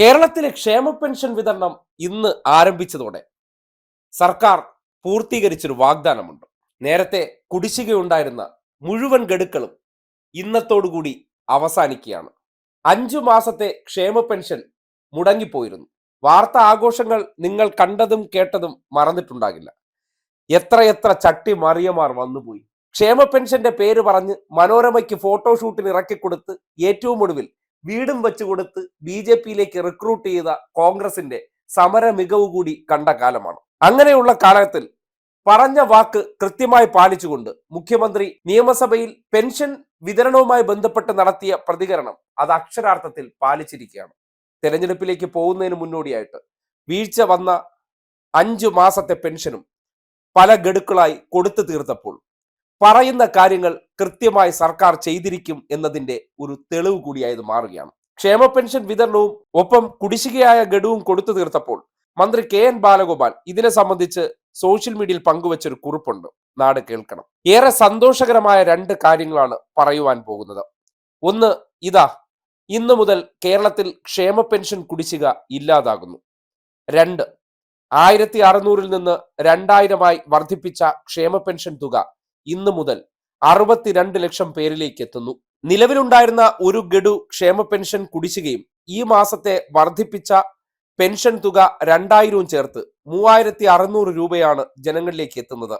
കേരളത്തിലെ ക്ഷേമ പെൻഷൻ വിതരണം ഇന്ന് ആരംഭിച്ചതോടെ സർക്കാർ പൂർത്തീകരിച്ചൊരു വാഗ്ദാനമുണ്ട്. നേരത്തെ കുടിശ്ശികയുണ്ടായിരുന്ന മുഴുവൻ ഗഡുക്കളും ഇന്നത്തോടുകൂടി അവസാനിക്കുകയാണ്. അഞ്ചു മാസത്തെ ക്ഷേമ പെൻഷൻ മുടങ്ങിപ്പോയിരുന്നു. വാർത്ത ആഘോഷങ്ങൾ നിങ്ങൾ കണ്ടതും കേട്ടതും മറന്നിട്ടുണ്ടാകില്ല. എത്രയെത്ര ചട്ടി മറിയമാർ വന്നുപോയി. ക്ഷേമ പെൻഷന്റെ പേര് പറഞ്ഞ് മനോരമയ്ക്ക് ഫോട്ടോഷൂട്ടിന് ഇറക്കിക്കൊടുത്ത് ഏറ്റവും ഒടുവിൽ വീടും വെച്ചു കൊടുത്ത് ബി ജെ പിയിലേക്ക് റിക്രൂട്ട് ചെയ്ത കോൺഗ്രസിന്റെ സമര മികവ് കൂടി കണ്ട കാലമാണ്. അങ്ങനെയുള്ള കാലത്തിൽ പറഞ്ഞ വാക്ക് കൃത്യമായി പാലിച്ചുകൊണ്ട് മുഖ്യമന്ത്രി നിയമസഭയിൽ പെൻഷൻ വിതരണവുമായി ബന്ധപ്പെട്ട് നടത്തിയ പ്രതികരണം അത് അക്ഷരാർത്ഥത്തിൽ പാലിച്ചിരിക്കുകയാണ്. തെരഞ്ഞെടുപ്പിലേക്ക് പോകുന്നതിന് മുന്നോടിയായിട്ട് വീഴ്ച വന്ന അഞ്ചു മാസത്തെ പെൻഷനും പല ഗഡുക്കളായി കൊടുത്തു തീർത്തപ്പോൾ പറയുന്ന കാര്യങ്ങൾ കൃത്യമായി സർക്കാർ ചെയ്തിരിക്കും എന്നതിന്റെ ഒരു തെളിവ് കൂടിയായി ഇത് മാറുകയാണ്. ക്ഷേമ പെൻഷൻ വിതരണവും ഒപ്പം കുടിശ്ശികയായ ഗഡുവും കൊടുത്തു തീർത്തപ്പോൾ മന്ത്രി കെ എൻ ബാലഗോപാൽ ഇതിനെ സംബന്ധിച്ച് സോഷ്യൽ മീഡിയയിൽ പങ്കുവച്ചൊരു കുറിപ്പുണ്ട്. നാട് കേൾക്കണം. ഏറെ സന്തോഷകരമായ രണ്ട് കാര്യങ്ങളാണ് പറയുവാൻ പോകുന്നത്. ഒന്ന് ഇതാ ഇന്നു മുതൽ കേരളത്തിൽ ക്ഷേമ പെൻഷൻ കുടിശ്ശിക ഇല്ലാതാകുന്നു. രണ്ട് ആയിരത്തി അറുന്നൂറിൽ നിന്ന് രണ്ടായിരമായി വർദ്ധിപ്പിച്ച ക്ഷേമ പെൻഷൻ തുക ഇന്നു മുതൽ അറുപത്തിരണ്ട് ലക്ഷം പേരിലേക്ക് എത്തുന്നു. നിലവിലുണ്ടായിരുന്ന ഒരു ഗഡു ക്ഷേമ പെൻഷൻ കുടിശ്ശികയും ഈ മാസത്തെ വർദ്ധിപ്പിച്ച പെൻഷൻ തുക രണ്ടായിരവും ചേർത്ത് മൂവായിരത്തി അറുന്നൂറ് രൂപയാണ് ജനങ്ങളിലേക്ക് എത്തുന്നത്.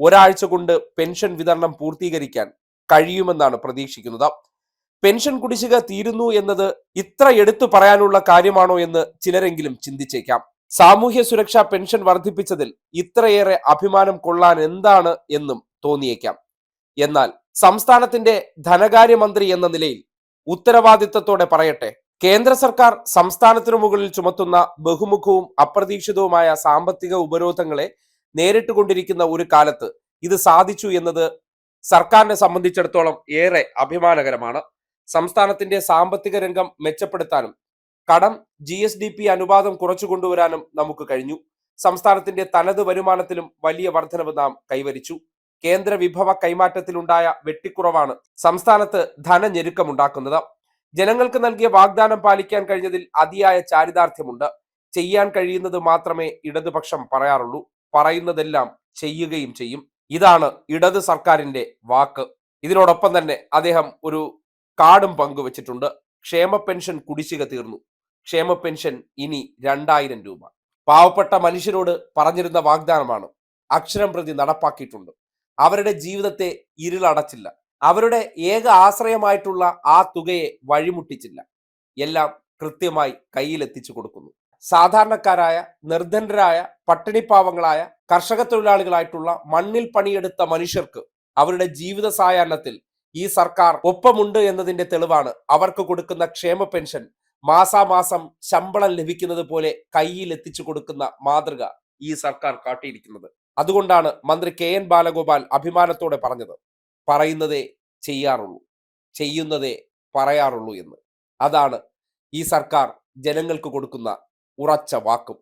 ഒരാഴ്ച കൊണ്ട് പെൻഷൻ വിതരണം പൂർത്തീകരിക്കാൻ കഴിയുമെന്നാണ് പ്രതീക്ഷിക്കുന്നത്. പെൻഷൻ കുടിശ്ശിക തീരുന്നു എന്നത് ഇത്ര എടുത്തു പറയാനുള്ള കാര്യമാണോ എന്ന് ചിലരെങ്കിലും ചിന്തിച്ചേക്കാം. സാമൂഹ്യ സുരക്ഷാ പെൻഷൻ വർദ്ധിപ്പിച്ചതിൽ ഇത്രയേറെ അഭിമാനം കൊള്ളാൻ എന്താണ് എന്നും തോന്നിയേക്കാം. എന്നാൽ സംസ്ഥാനത്തിന്റെ ധനകാര്യമന്ത്രി എന്ന നിലയിൽ ഉത്തരവാദിത്തത്തോടെ പറയട്ടെ കേന്ദ്ര സർക്കാർ സംസ്ഥാനത്തിനു മുകളിൽ ചുമത്തുന്ന ബഹുമുഖവും അപ്രതീക്ഷിതവുമായ സാമ്പത്തിക ഉപരോധങ്ങളെ നേരിട്ടുകൊണ്ടിരിക്കുന്ന ഒരു കാലത്ത് ഇത് സാധിച്ചു എന്നത് സർക്കാരിനെ സംബന്ധിച്ചിടത്തോളം ഏറെ അഭിമാനകരമാണ്. സംസ്ഥാനത്തിന്റെ സാമ്പത്തിക രംഗം മെച്ചപ്പെടുത്താനും കടം ജി എസ് ഡി പി അനുപാതം കുറച്ചു കൊണ്ടുവരാനും നമുക്ക് കഴിഞ്ഞു. സംസ്ഥാനത്തിന്റെ തനത് വരുമാനത്തിലും വലിയ വർധനവ് നാം കൈവരിച്ചു. കേന്ദ്ര വിഭവ കൈമാറ്റത്തിലുണ്ടായ വെട്ടിക്കുറവാണ് സംസ്ഥാനത്ത് ധനഞ്ഞെരുക്കമുണ്ടാക്കുന്നത്. ജനങ്ങൾക്ക് നൽകിയ വാഗ്ദാനം പാലിക്കാൻ കഴിഞ്ഞതിൽ അതിയായ ചാരിതാർത്ഥ്യമുണ്ട്. ചെയ്യാൻ കഴിയുന്നത് മാത്രമേ ഇടതുപക്ഷം പറയാറുള്ളൂ. പറയുന്നതെല്ലാം ചെയ്യുകയും ചെയ്യും. ഇതാണ് ഇടത് സർക്കാരിന്റെ വാക്ക്. ഇതിനോടൊപ്പം തന്നെ അദ്ദേഹം ഒരു കാർഡും പങ്കുവച്ചിട്ടുണ്ട്. ക്ഷേമ പെൻഷൻ കുടിശ്ശിക തീർന്നു. ക്ഷേമ പെൻഷൻ ഇനി രണ്ടായിരം രൂപ. പാവപ്പെട്ട മനുഷ്യരോട് പറഞ്ഞിരുന്ന വാഗ്ദാനമാണ് അക്ഷരം പ്രതി നടപ്പാക്കിയിട്ടുണ്ട്. അവരുടെ ജീവിതത്തെ ഇരുളടച്ചില്ല. അവരുടെ ഏക ആശ്രയമായിട്ടുള്ള ആ തുകയെ വഴിമുട്ടിച്ചില്ല. എല്ലാം കൃത്യമായി കയ്യിലെത്തിച്ചു കൊടുക്കുന്നു. സാധാരണക്കാരായ നിർധനരായ പട്ടിണിപ്പാവങ്ങളായ കർഷക തൊഴിലാളികളായിട്ടുള്ള മണ്ണിൽ പണിയെടുത്ത മനുഷ്യർക്ക് അവരുടെ ജീവിത സായാഹ്നത്തിൽ ഈ സർക്കാർ ഒപ്പമുണ്ട് എന്നതിന്റെ തെളിവാണ് അവർക്ക് കൊടുക്കുന്ന ക്ഷേമ പെൻഷൻ മാസാമാസം ശമ്പളം ലഭിക്കുന്നത് പോലെ കയ്യിൽ എത്തിച്ചു കൊടുക്കുന്ന മാതൃക ഈ സർക്കാർ കാട്ടിയിരിക്കുന്നത്. അതുകൊണ്ടാണ് മന്ത്രി കെ എൻ ബാലഗോപാൽ അഭിമാനത്തോടെ പറഞ്ഞത്. പറയുന്നതേ ചെയ്യാറുള്ളൂ. ചെയ്യുന്നതേ പറയാറുള്ളൂ എന്ന്. അതാണ് ഈ സർക്കാർ ജനങ്ങൾക്ക് കൊടുക്കുന്ന ഉറച്ച വാക്കും.